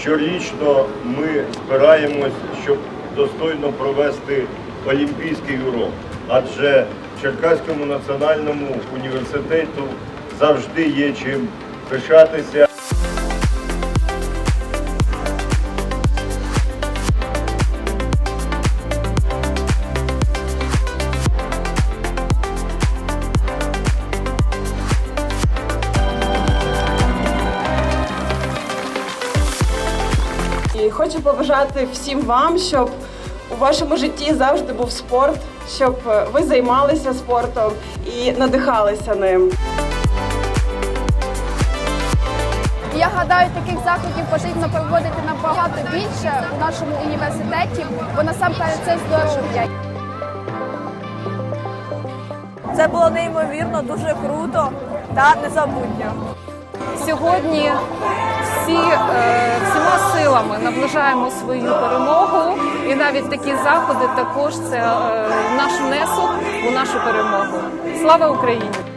Щорічно ми збираємось, щоб достойно провести олімпійський урок, адже в Черкаському національному університету завжди є чим пишатися. І хочу побажати всім вам, щоб у вашому житті завжди був спорт, щоб е, ви займалися спортом і надихалися ним. Я гадаю, таких заходів потрібно проводити набагато більше у нашому університеті, бо насамперед це здоров'я. Це було неймовірно, дуже круто та незабутньо. Сьогодні всі е, всіма силами наближаємо свою перемогу, і навіть такі заходи також це е, наш внесок у нашу перемогу. Слава Україні!